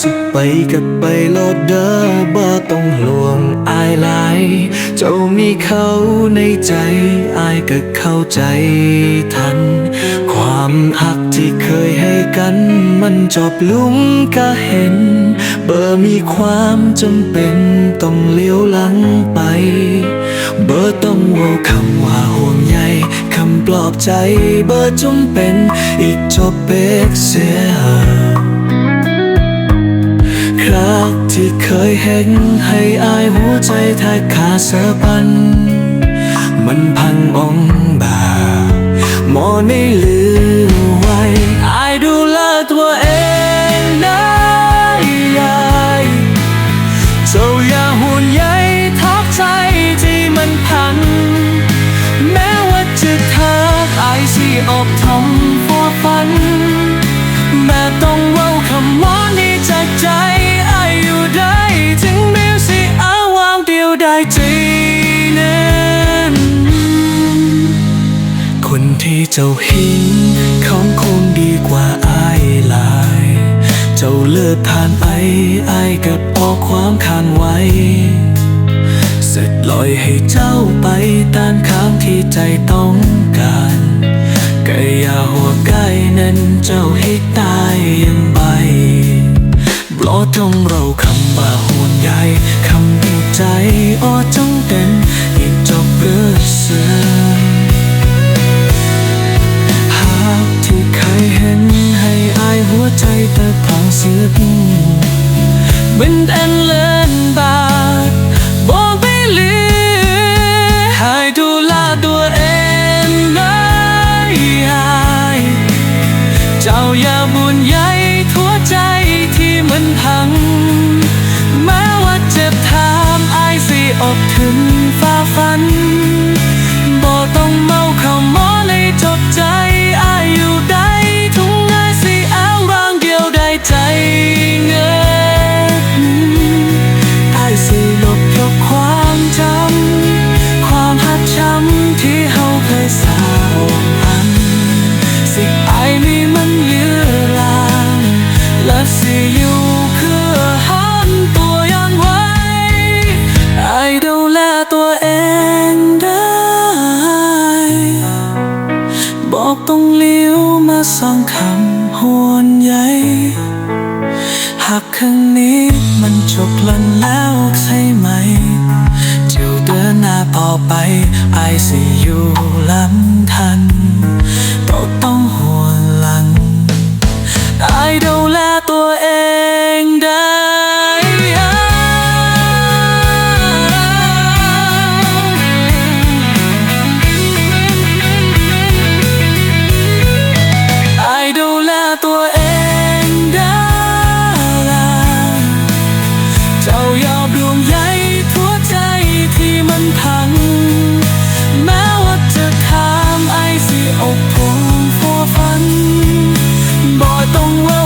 สุขไปกับไปโลดเด้อบ่ต้องห่วงอายหลายเจ้ามีเขาในใจอายก็เข้าใจทัน ความหักที่เคยให้กัน มันจบลุงก็เห็น เบอร์มีความจำเป็นต้องเลี้ยวหลังไป เบอร์ต้องว่าคำว่าห่วงใยคำปลอบใจเบอร์จงเป็น อีกจบเบกเสีย รักที่เคยเห็นให้อายหัวใจแทกขาดเสือปัน มันพังองบาหมอไม่ลืมไว้อายดูแลตัวเองได้ยายเจ้าอย่าห่วงใยทักใจที่มันพัง แม้ว่าจะทักอายสิออกทำ ที่เจ้าหินเขาคงดีกว่าอายหลาย เจ้าเลิกผ่านไปอายกับพอความคานไว้ เสร็จลอยให้เจ้าไปตามคำที่ใจต้องการก็อย่าหัวใกล้นั้นเจ้าให้ตายยังไปบลอจงเราคำว่าห่วงใยคำพูใจอ้อจง หัวใจแต่พังสึกเป็นอันเลินบาดบอกไม่เหลือให้ดูแลตัวเองนะยายเจ้าอย่าบุญใยทั่วใจที่มันพัง แม้ว่าเจ็บทามไอายสิอกถึงฟ้าฟัน องได้ บอกต้องเลี้ยวมาสองคำหวนใหญ่หากครั้งนี้มันจบลันแล้วใช่ไหมเจียวเดินหน้าพอไปไอซีอยู่ลำทัต้องต้องห่วงหลังไอดูแลตัวเองได้ someone